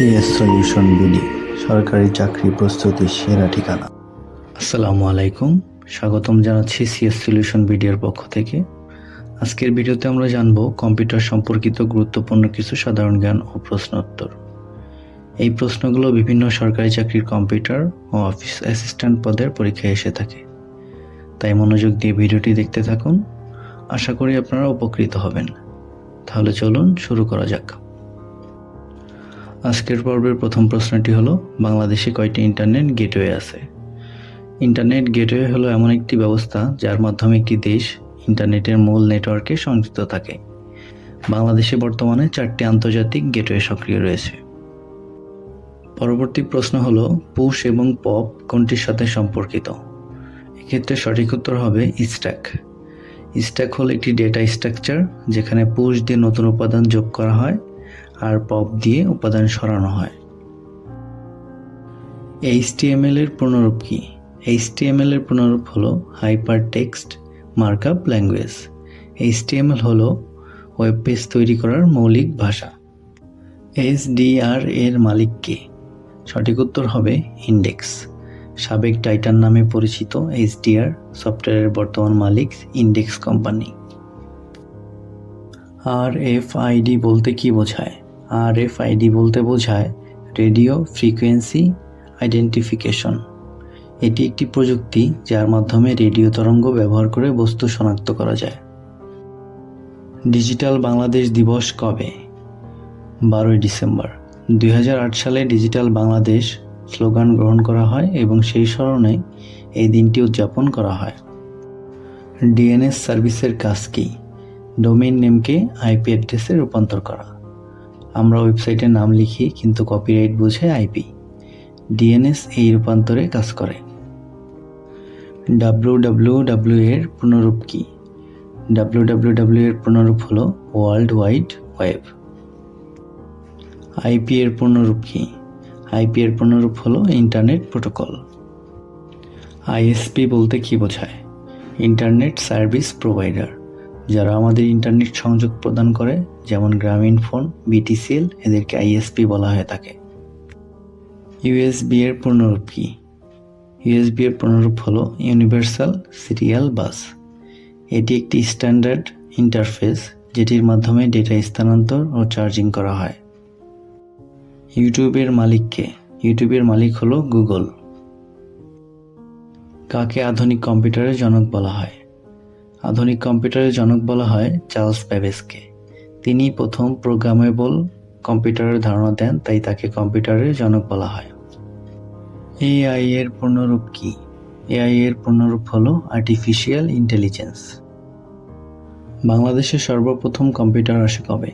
CS solution BD, সরকারি চাকরি প্রস্তুতির সেরা ঠিকানা। আসসালামু আলাইকুম, স্বাগতম জানাচ্ছি সিএস সলিউশন বিডির পক্ষ থেকে। আজকের ভিডিওতে আমরা জানব কম্পিউটার সম্পর্কিত গুরুত্বপূর্ণ কিছু সাধারণ জ্ঞান ও প্রশ্নোত্তর এই প্রশ্নগুলো বিভিন্ন সরকারি চাকরির কম্পিউটার ও অফিস অ্যাসিস্ট্যান্ট পদের পরীক্ষায় এসে থাকে। তাই মনোযোগ দিয়ে ভিডিওটি দেখতে থাকুন। আশা করি আপনারা উপকৃত হবেন। তাহলে চলুন শুরু করা যাক। আজকের পর্বের প্রথম প্রশ্নটি হলো, বাংলাদেশে কয়টি ইন্টারনেট গেটওয়ে আছে? ইন্টারনেট গেটওয়ে হলো এমন একটি ব্যবস্থা যার মাধ্যমে একটি দেশ ইন্টারনেটের মূল নেটওয়ার্কে সংযুক্ত থাকে। বাংলাদেশে বর্তমানে চারটি আন্তর্জাতিক গেটওয়ে সক্রিয় রয়েছে। পরবর্তী প্রশ্ন হলো, পুশ এবং পপ কোনটির সাথে সম্পর্কিত? এক্ষেত্রে সঠিক উত্তর হবে স্ট্যাক। স্ট্যাক হলো একটি ডেটা স্ট্রাকচার যেখানে পুশ দিয়ে নতুন উপাদান যোগ করা হয় আর পপ দিয়ে উপাদান সরানো হয়। এইচটিএমএল এর পুনরূপ কি? এইচটিএমএল এর পুনরূপ হলো hyper text markup language HTML হলো ওয়েব পেজ তৈরি করার মৌলিক ভাষা। এসডিআর এর মালিক কে? সঠিক উত্তর হবে ইন্ডেক্স সাবেক টাইটান নামে পরিচিত এইচডিআর সফটওয়্যারের বর্তমান মালিক index company R F ID বলতে কি বোঝায়? আর এফ আইডি বলতে বোঝায় রেডিও ফ্রিকোয়েন্সি আইডেন্টিফিকেশন। এটি একটি প্রযুক্তি যার মাধ্যমে রেডিও তরঙ্গ ব্যবহার করে বস্তু শনাক্ত করা যায়। ডিজিটাল বাংলাদেশ দিবস কবে? বারোই ডিসেম্বর। দু হাজার আট সালে ডিজিটাল বাংলাদেশ স্লোগান গ্রহণ করা হয় এবং সেই স্মরণে এই দিনটি উদযাপন করা হয়। ডিএনএস সার্ভিসের কাজ কী? ডোমেইন নেমকে আইপি অ্যাড্রেসে রূপান্তর করা। আমরা ওয়েবসাইটের নাম লিখি, কিন্তু কপিরাইট বুঝে আইপি ডিএনএস এই রূপান্তরে কাজ করে। ডাব্লিউ ডাব্লিউ ডাব্লিউ এর পুনরূপ কি? ডাব্লিউ ডাব্লিউ ডাব্লিউ এর পুনরূপ হলো ওয়ার্ল্ড ওয়াইড ওয়েব আইপি এর পুনরূপ কি? আইপি এর পুনরূপ হলো ইন্টারনেট প্রোটোকল আইএসপি বলতে কি বোঝায়? ইন্টারনেট সার্ভিস প্রোভাইডার যারা আমাদের ইন্টারনেট সংযোগ প্রদান করে, যেমন গ্রামীণ ফোন বিটিসিএল এদেরকে আইএসপি বলা হয়ে থাকে। ইউএসবি এর পূর্ণরূপ কি? ইউএসবি এর পূর্ণরূপ হলো ইউনিভার্সাল সিরিয়াল বাস এটি একটি স্ট্যান্ডার্ড ইন্টারফেস যেটির মাধ্যমে ডেটা স্থানান্তর ও চার্জিং করা হয়। ইউটিউবের মালিককে ইউটিউবের মালিক হলো গুগল কাকে আধুনিক কম্পিউটারের জনক বলা হয়? আধুনিক কম্পিউটারের জনক বলা হয় চার্লস ব্যাবেজকে। তিনি প্রথম প্রোগ্রামেবল কম্পিউটারের ধারণা দেন, তাই তাকে কম্পিউটারের জনক বলা হয়। এআই এর পূর্ণরূপ কি? এআই এর পূর্ণরূপ হলো আর্টিফিশিয়াল ইন্টেলিজেন্স। বাংলাদেশের সর্বপ্রথম কম্পিউটার আসে কবে?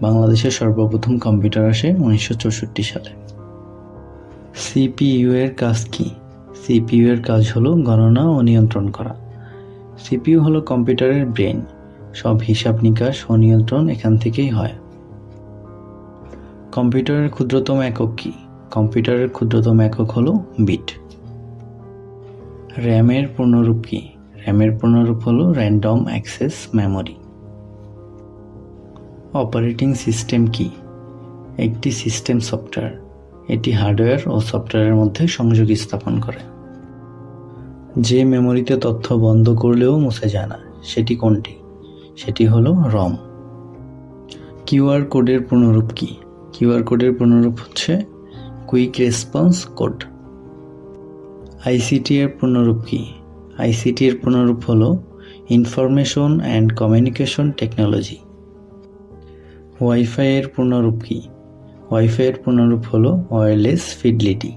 বাংলাদেশের সর্বপ্রথম কম্পিউটার আসে উনিশশো চৌষট্টি সালে। সিপিইউ এর কাজ কি? সিপিইউ এর কাজ হলো গণনা ও নিয়ন্ত্রণ করা। সিপিইউ হলো কম্পিউটারের ব্রেন সব হিসাব নিকাশ ও নিয়ন্ত্রণ এখান থেকেই হয়। কম্পিউটারের ক্ষুদ্রতম একক কি? কম্পিউটারের ক্ষুদ্রতম একক হলো বিট। র্যামের পূর্ণরূপ কি? র্যামের পূর্ণরূপ হলো random access memory. Operating system কি? একটি সিস্টেম সফটওয়্যার। এটি হার্ডওয়্যার ও সফটওয়্যারের মধ্যে সংযোগ স্থাপন করে। যে মেমোরিতে তথ্য বন্ধ করলেও মুছে যায় না, সেটি কোনটি? সেটি হলো রম। কিউআর কোডের পুনরূপ কি? কিউআর কোডের পুনরূপ হচ্ছে কুইক রেসপন্স কোড। আইসিটি এর পুনরূপ কি? আইসিটি এর পুনরূপ হলো information and communication technology. Wifi এর পুনরূপ কি? ওয়াইফাই এর পুনরূপ হলো ওয়্যারলেস ফিডলিটি।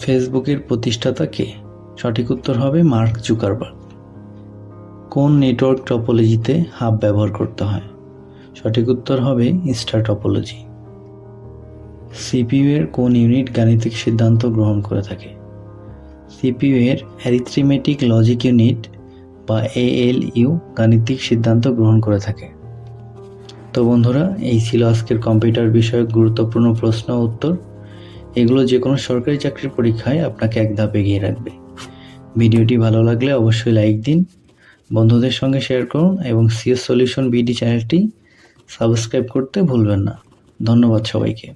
ফেসবুকের প্রতিষ্ঠাতা কে? সঠিক উত্তর হবে মার্ক জুকারবার্গ। কোন নেটওয়ার্ক টপোলজিতে হাব ব্যবহার করতে হয়? সঠিক উত্তর হবে স্টার টপোলজি। সিপিইউ এর কোন ইউনিট গাণিতিক সিদ্ধান্ত গ্রহণ করে থাকে? সিপিইউ এর অ্যারিথমেটিক লজিক ইউনিট বা এএলইউ গাণিতিক সিদ্ধান্ত গ্রহণ করে থাকে। তো বন্ধুরা, এই ছিল আজকের কম্পিউটার বিষয়ক গুরুত্বপূর্ণ প্রশ্ন উত্তর। এগুলো যে কোনো সরকারি চাকরির পরীক্ষায় আপনাকে এক ধাপ এগিয়ে রাখবে। ভিডিওটি ভালো লাগলে অবশ্যই লাইক দিন, বন্ধুদের সঙ্গে শেয়ার করুন এবং সিএস সলিউশন বিডি চ্যানেলটি সাবস্ক্রাইব করতে ভুলবেন না। ধন্যবাদ সবাইকে।